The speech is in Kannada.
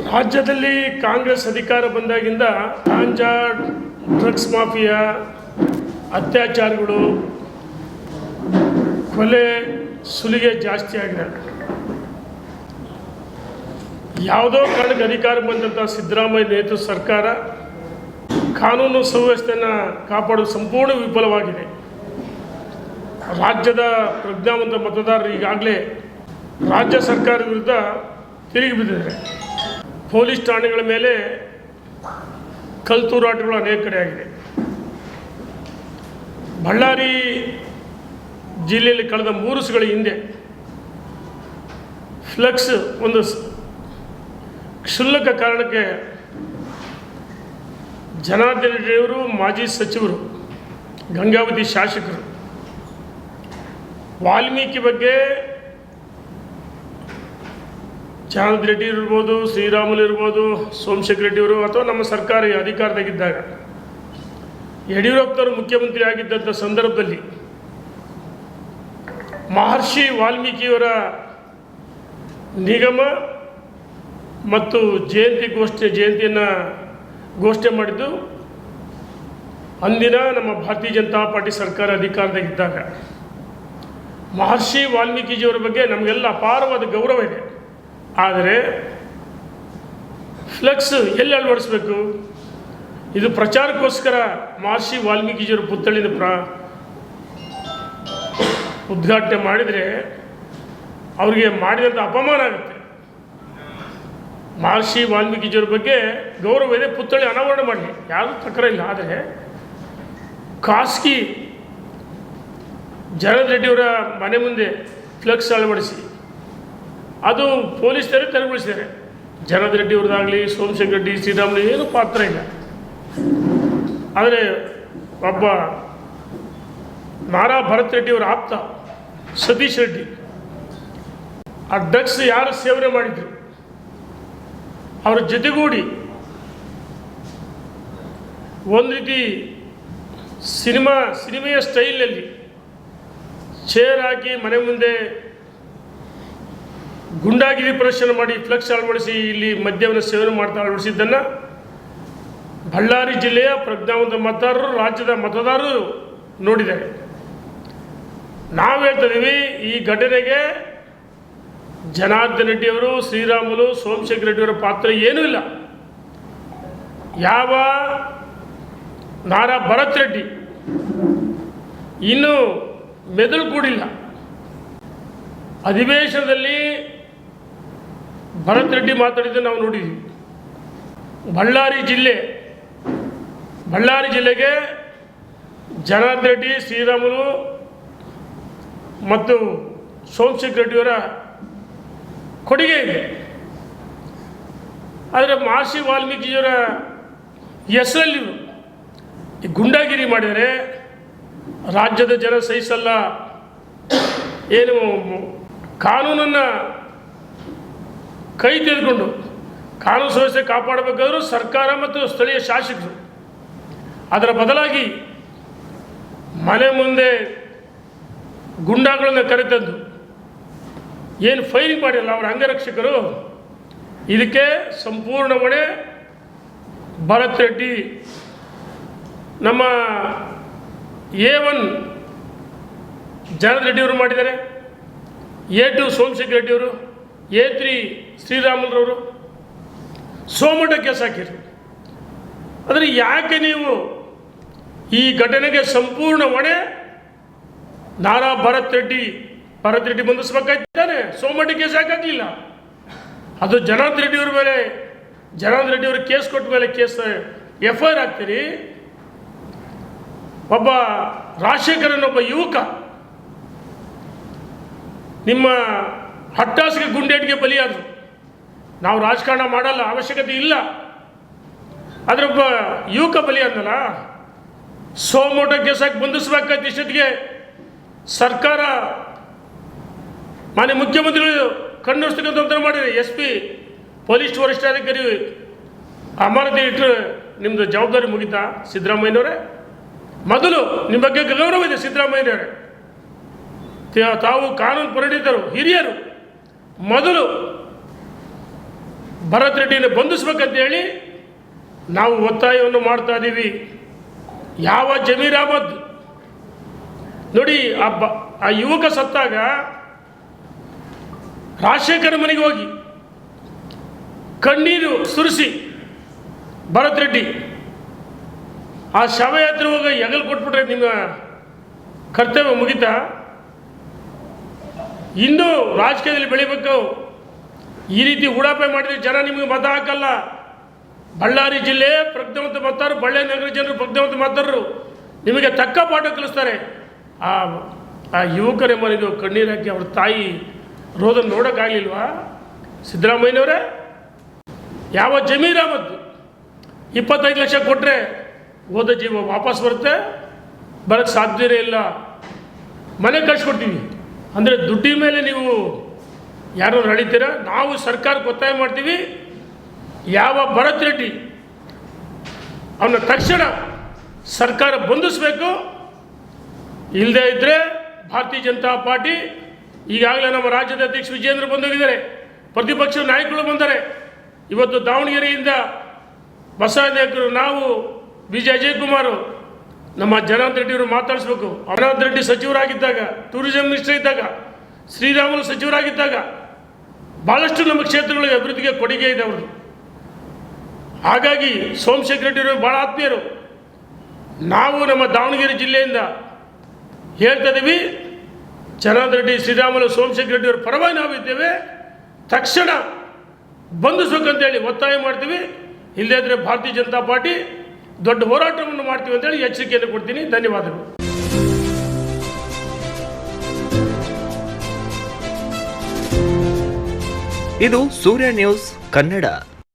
ರಾಜ್ಯದಲ್ಲಿ ಕಾಂಗ್ರೆಸ್ ಅಧಿಕಾರ ಬಂದಾಗಿಂದ ಗಾಂಜಾ ಡ್ರಗ್ಸ್ ಮಾಫಿಯಾ, ಅತ್ಯಾಚಾರಗಳು, ಕೊಲೆ ಸುಲಿಗೆ ಜಾಸ್ತಿ ಆಗಿದೆ. ಯಾವುದೋ ಕಾರಣಕ್ಕೆ ಅಧಿಕಾರ ಬಂದಂಥ ಸಿದ್ದರಾಮಯ್ಯ ನೇತೃತ್ವ ಸರ್ಕಾರ ಕಾನೂನು ಸುವ್ಯವಸ್ಥೆಯನ್ನು ಕಾಪಾಡಲು ಸಂಪೂರ್ಣ ವಿಫಲವಾಗಿದೆ. ರಾಜ್ಯದ ಪ್ರಜ್ಞಾವಂತ ಮತದಾರರು ಈಗಾಗಲೇ ರಾಜ್ಯ ಸರ್ಕಾರ ವಿರುದ್ಧ ತಿರುಗಿ ಬಿದ್ದಿದ್ದಾರೆ. ಪೊಲೀಸ್ ಠಾಣೆಗಳ ಮೇಲೆ ಕಲ್ತೂರಾಟಗಳು ಅನೇಕ ಕಡೆ ಆಗಿದೆ. ಬಳ್ಳಾರಿ ಜಿಲ್ಲೆಯಲ್ಲಿ ಕಳೆದ ಮೂರು ವರ್ಷಗಳ ಹಿಂದೆ ಫ್ಲೆಕ್ಸ್ ಒಂದು ಕ್ಷುಲ್ಲಕ ಕಾರಣಕ್ಕೆ ಜನಾರ್ದನ ರೆಡ್ಡಿಯವರು ಮಾಜಿ ಸಚಿವರು, ಗಂಗಾವತಿ ಶಾಸಕರು ವಾಲ್ಮೀಕಿ ಬಗ್ಗೆ ಜನಾರ್ದನ ರೆಡ್ಡಿ ಇರ್ಬೋದು, ಶ್ರೀರಾಮುಲು ಇರ್ಬೋದು, ಸೋಮಶೇಖರ್ ರೆಡ್ಡಿಯವರು ಅಥವಾ ನಮ್ಮ ಸರ್ಕಾರ ಅಧಿಕಾರದಾಗಿದ್ದಾಗ, ಯಡಿಯೂರಪ್ಪನವರು ಮುಖ್ಯಮಂತ್ರಿ ಆಗಿದ್ದಂಥ ಸಂದರ್ಭದಲ್ಲಿ ಮಹರ್ಷಿ ವಾಲ್ಮೀಕಿಯವರ ನಿಗಮ ಮತ್ತು ಜಯಂತಿ ಗೋಷ್ಠಿ ಜಯಂತಿಯನ್ನು ಘೋಷಣೆ ಮಾಡಿದ್ದು ಅಂದಿನ ನಮ್ಮ ಭಾರತೀಯ ಜನತಾ ಪಾರ್ಟಿ ಸರ್ಕಾರ ಅಧಿಕಾರದಾಗಿದ್ದಾಗ. ಮಹರ್ಷಿ ವಾಲ್ಮೀಕಿಜಿಯವರ ಬಗ್ಗೆ ನಮಗೆಲ್ಲ ಅಪಾರವಾದ ಗೌರವ ಇದೆ. ಆದರೆ ಫ್ಲೆಕ್ಸ್ ಎಲ್ಲಿ ಅಳವಡಿಸ್ಬೇಕು? ಇದು ಪ್ರಚಾರಕ್ಕೋಸ್ಕರ ಮಹರ್ಷಿ ವಾಲ್ಮೀಕಿಜಿಯವರ ಪುತ್ಥಳಿನ ಪ್ರ ಉದ್ಘಾಟನೆ ಮಾಡಿದರೆ ಅವರಿಗೆ ಮಾಡಿದಂಥ ಅಪಮಾನ ಆಗುತ್ತೆ. ಮಹರ್ಷಿ ವಾಲ್ಮೀಕಿಜಿಯವರ ಬಗ್ಗೆ ಗೌರವ ಇದೆ ಪುತ್ಥಳಿ ಅನಾವರಣ ಮಾಡಲಿ ಯಾರೂ ತಕರ ಇಲ್ಲ, ಆದರೆ ಖಾಸಗಿ ಜಗನ್ ರೆಡ್ಡಿಯವರ ಮನೆ ಮುಂದೆ ಫ್ಲೆಕ್ಸ್ ಅಳವಡಿಸಿ. ಅದು ಪೊಲೀಸರೇ ತೆರವುಗೊಳಿಸಿದ್ದಾರೆ. ಜಗನ್ ರೆಡ್ಡಿ ಅವ್ರದ್ದಾಗಲಿ, ಸೋಮಶೇಖರ್ ರೆಡ್ಡಿ, ಶ್ರೀರಾಮುಲು ಏನು ಪಾತ್ರ ಇಲ್ಲ. ಆದರೆ ಒಬ್ಬ ನಾರಾ ಭರತ್ ರೆಡ್ಡಿ ಅವರ ಆಪ್ತ ಸತೀಶ್ ರೆಡ್ಡಿ, ಆ ಡ್ರಗ್ಸ್ ಯಾರು ಸೇವನೆ ಮಾಡಿದ್ರು? ಅವರ ಜೊತೆಗೂಡಿ ಒಂದು ರೀತಿ ಸಿನಿಮಾ, ಸಿನಿಮೆಯ ಸ್ಟೈಲಲ್ಲಿ ಚೇರ್ ಹಾಕಿ ಮನೆ ಮುಂದೆ ಗುಂಡಾಗಿರಿ ಪ್ರದರ್ಶನ ಮಾಡಿ ಫ್ಲೆಕ್ಸ್ ಅಳವಡಿಸಿ ಇಲ್ಲಿ ಮದ್ಯವನ್ನು ಸೇವನೆ ಮಾಡ್ತಾ ಅಳವಡಿಸಿದ್ದನ್ನು ಬಳ್ಳಾರಿ ಜಿಲ್ಲೆಯ ಪ್ರಜ್ಞಾವಂತ ಮತದಾರರು, ರಾಜ್ಯದ ಮತದಾರರು ನೋಡಿದ್ದಾರೆ. ನಾವು ಹೇಳ್ತಿದ್ದೀವಿ ಈ ಘಟನೆಗೆ ಜನಾರ್ದನ್ ರೆಡ್ಡಿಯವರು ಶ್ರೀರಾಮುಲು, ಸೋಮಶೇಖರ್ ರೆಡ್ಡಿಯವರ ಪಾತ್ರ ಏನೂ ಇಲ್ಲ. ಯಾವ ನಾರಾ ಭರತ್ ರೆಡ್ಡಿ ಇನ್ನೂ ಮೆದುಳು ಕೂಡಿಲ್ಲ. ಅಧಿವೇಶನದಲ್ಲಿ ಭರತ್ ರೆಡ್ಡಿ ಮಾತಾಡಿದ್ದು ನಾವು ನೋಡಿದ್ದೀವಿ ಬಳ್ಳಾರಿ ಜಿಲ್ಲೆ, ಬಳ್ಳಾರಿ ಜಿಲ್ಲೆಗೆ ಜನಾರ್ದನ್ ರೆಡ್ಡಿ, ಶ್ರೀರಾಮುಲು ಮತ್ತು ಸೋಮಶೇಖರ್ ರೆಡ್ಡಿಯವರ ಕೊಡುಗೆ ಇದೆ. ಆದರೆ ಮಹರ್ಷಿ ವಾಲ್ಮೀಕಿಯವರ ಹೆಸರಲ್ಲಿ ಗುಂಡಾಗಿರಿ ಮಾಡಿದರೆ ರಾಜ್ಯದ ಜನ ಸಹಿಸಲ್ಲ. ಏನು ಕಾನೂನನ್ನು ಕೈ ತೆಗೆದುಕೊಂಡು ಕಾನೂನು ಸಮಸ್ಯೆ ಕಾಪಾಡಬೇಕಾದ್ರೂ ಸರ್ಕಾರ ಮತ್ತು ಸ್ಥಳೀಯ ಶಾಸಕರು ಅದರ ಬದಲಾಗಿ ಮನೆ ಮುಂದೆ ಗುಂಡಾಗಳನ್ನು ಕರೆತಂದು ಏನು ಫೈರಿಂಗ್ ಮಾಡಿಲ್ಲ ಅವರ ಅಂಗರಕ್ಷಕರು, ಇದಕ್ಕೆ ಸಂಪೂರ್ಣ ಹೊಣೆ ಭರತ್ ರೆಡ್ಡಿ ನಮ್ಮ ಎ ಒನ್ ಜನರೆಡ್ಡಿಯವರು ರೆಡ್ಡಿಯವರು ಮಾಡಿದ್ದಾರೆ, ಎ ಟು ಸೋಮಶೇಖರ್ ರೆಡ್ಡಿಯವರು ಎ ತ್ರೀ ಶ್ರೀರಾಮುಲರವರು? ಸೋಮಟ ಕೇಸ್ ಹಾಕಿರಿ ಆದರೆ ಯಾಕೆ ನೀವು ಈ ಘಟನೆಗೆ ಸಂಪೂರ್ಣ ಹೊಣೆ? ನಾರಾ ಭರತ್ ರೆಡ್ಡಿ ಭರತ್ ರೆಡ್ಡಿ ಬಂಧಿಸ್ಬೇಕಾಗ್ತಾನೆ ಸೋಮಠ ಕೇಸ್ ಹಾಕಲಿಲ್ಲ? ಅದು ಜನಾರ್ದ ರೆಡ್ಡಿಯವ್ರ ಮೇಲೆ ಜನಾರ್ದ ರೆಡ್ಡಿಯವ್ರ ಕೇಸ್ ಕೊಟ್ಟ ಮೇಲೆ ಕೇಸ್ ಎಫ್ ಐ ಆರ್ ಹಾಕ್ತೀರಿ. ಒಬ್ಬ ರಾಜಶೇಖರನ್ ಒಬ್ಬ ಯುವಕ, ನಿಮ್ಮ ಹಟ್ಟಾಸಿಗೆ ಗುಂಡೇಟಿಗೆ ಬಲಿಯಾದರು. ನಾವು ರಾಜಕಾರಣ ಮಾಡಲ್ಲ, ಅವಶ್ಯಕತೆ ಇಲ್ಲ. ಆದರೆ ಒಬ್ಬ ಯುವಕ ಅಂದಲ್ಲ ಸೋಮೋಟ ಕೇಸಾಗಿ ಬಂಧಿಸಬೇಕಾದ ಇಷ್ಟೊತ್ತಿಗೆ ಸರ್ಕಾರ, ಮಾನ್ಯ ಮುಖ್ಯಮಂತ್ರಿಗಳು ಕಣ್ಣೊಸ್ತಕ್ಕಂಥ ತೊಂದರೆ ಎಸ್ ಪಿ, ಪೊಲೀಸ್ ವರಿಷ್ಠಾಧಿಕಾರಿ ಅಮರದಿ ಇಟ್ಟರೆ ನಿಮ್ಮದು ಜವಾಬ್ದಾರಿ ಮುಗಿತಾ? ಸಿದ್ದರಾಮಯ್ಯನವರೇ? ಮೊದಲು ನಿಮ್ಮ ಬಗ್ಗೆ ಗೌರವ ಇದೆ ಸಿದ್ದರಾಮಯ್ಯನವರೇ. ತಾವು ಕಾನೂನು ಪರಿಣಿತರು, ಹಿರಿಯರು. ಮೊದಲು ಭರತ್ ರೆಡ್ಡಿನ ಬಂಧಿಸ್ಬೇಕಂತ ಹೇಳಿ ನಾವು ಒತ್ತಾಯವನ್ನು ಮಾಡ್ತಾ ಇದ್ದೀವಿ. ಯಾವ ಜಮೀರ್ ಅಹಮದ್? ನೋಡಿ, ಆ ಬ, ಆ ಯುವಕ ಸತ್ತಾಗ ರಾಜಶೇಖರ ಮನೆಗೆ ಹೋಗಿ ಕಣ್ಣೀರು ಸುರಿಸಿ ಭರತ್ ರೆಡ್ಡಿ, ಆ ಶವಯಾತ್ರೆ ಹೋಗಿ ಹೆಗಲು ಕೊಟ್ಬಿಟ್ರೆ ನಿಮ್ಮ ಕರ್ತವ್ಯ ಮುಗಿತಾ? ಇನ್ನೂ ರಾಜಕೀಯದಲ್ಲಿ ಬೆಳಿಬೇಕು. ಈ ರೀತಿ ಉಡಾಪೆ ಮಾಡಿದ್ರೆ ಜನ ನಿಮಗೆ ಮತ ಹಾಕಲ್ಲ. ಬಳ್ಳಾರಿ ಜಿಲ್ಲೆ ಪ್ರಜ್ಞಾವಂತ ಮತದಾರರು ಬಳ್ಳಾರಿ ನಗರ ಜನರು ಪ್ರಜ್ಞಾವಂತ ಮತದಾರರು ನಿಮಗೆ ತಕ್ಕ ಪಾಠ ಕಲಿಸ್ತಾರೆ. ಆ ಆ ಯುವಕರೇ ಮನೆಗೆ ಕಣ್ಣೀರು ಹಾಕಿ ಅವ್ರ ತಾಯಿ ರೋದನ್ನು ನೋಡೋಕ್ಕಾಗಲಿಲ್ವಾ? ಸಿದ್ದರಾಮಯ್ಯನವರೇ, ಯಾವ ಜಮೀರ್ ಅಹಮದ್ ಇಪ್ಪತ್ತೈದು ಲಕ್ಷ ಕೊಟ್ಟರೆ ಹೋದ ಜೀವ ವಾಪಸ್ ಬರುತ್ತೆ. ಬರೋಕ್ಕೆ ಸಾಧ್ಯನೇ ಇಲ್ಲ. ಮನೆ ಕಳ್ಸಿಕೊಡ್ತೀವಿ. ಅಂದರೆ ದುಡ್ಡಿನ ಮೇಲೆ ನೀವು ಯಾರು ನಡೀತೀರ? ನಾವು ಸರ್ಕಾರಕ್ಕೆ ಒತ್ತಾಯ ಮಾಡ್ತೀವಿ. ಯಾವ ಭರತ್ ರೆಡ್ಡಿ ಅವನ ತಕ್ಷಣ ಸರ್ಕಾರ ಬಂಧಿಸಬೇಕು. ಇಲ್ಲದೇ ಇದ್ದರೆ ಭಾರತೀಯ ಜನತಾ ಪಾರ್ಟಿ ಈಗಾಗಲೇ ನಮ್ಮ ರಾಜ್ಯದ ಅಧ್ಯಕ್ಷ ವಿಜೇಂದ್ರ ಬಂದೋಗಿದ್ದಾರೆ ಪ್ರತಿಪಕ್ಷ ನಾಯಕರು ಬಂದರೆ ಇವತ್ತು ದಾವಣಗೆರೆಯಿಂದ ಬಸವನಾಯಕರು ನಾವು ಬಿ ಜೆ ಅಜಯ್ ಕುಮಾರ್ ನಮ್ಮ ಜನಾರ್ದನ್ ರೆಡ್ಡಿಯವರು ಮಾತಾಡಿಸ್ಬೇಕು. ಜನಾರ್ದನ್ ರೆಡ್ಡಿ ಸಚಿವರಾಗಿದ್ದಾಗ ಟೂರಿಸಂ ಮಿನಿಸ್ಟರ್ ಇದ್ದಾಗ, ಶ್ರೀರಾಮುಲು ಸಚಿವರಾಗಿದ್ದಾಗ ಭಾಳಷ್ಟು ನಮ್ಮ ಕ್ಷೇತ್ರಗಳಿಗೆ ಅಭಿವೃದ್ಧಿಗೆ ಕೊಡುಗೆ ಇದೆ ಅವರು ಹಾಗಾಗಿ ಸೋಮಶೇಖರ್ ರೆಡ್ಡಿಯವರು ಭಾಳ ಆತ್ಮೀಯರು. ನಾವು ನಮ್ಮ ದಾವಣಗೆರೆ ಜಿಲ್ಲೆಯಿಂದ ಹೇಳ್ತಾ ಇದ್ದೀವಿ ಜನಾರ್ದನ್ ರೆಡ್ಡಿ, ಶ್ರೀರಾಮುಲು, ಸೋಮಶೇಖರ್ ರೆಡ್ಡಿಯವರ ಪರವಾಗಿ ನಾವು ಇದ್ದೇವೆ. ತಕ್ಷಣ ಬಂಧಿಸ್ಬೇಕಂತೇಳಿ ಒತ್ತಾಯ ಮಾಡ್ತೀವಿ. ಇಲ್ಲದೇ ಇದ್ದರೆ ಭಾರತೀಯ ಜನತಾ ಪಾರ್ಟಿ ದೊಡ್ಡ ಹೋರಾಟವನ್ನು ಮಾಡ್ತೀವಿ ಅಂತೇಳಿ ಎಚ್ಚರಿಕೆಯನ್ನು ಕೊಡ್ತೀನಿ. ಧನ್ಯವಾದಗಳು. ಇದು ಸೂರ್ಯ ನ್ಯೂಸ್ ಕನ್ನಡ.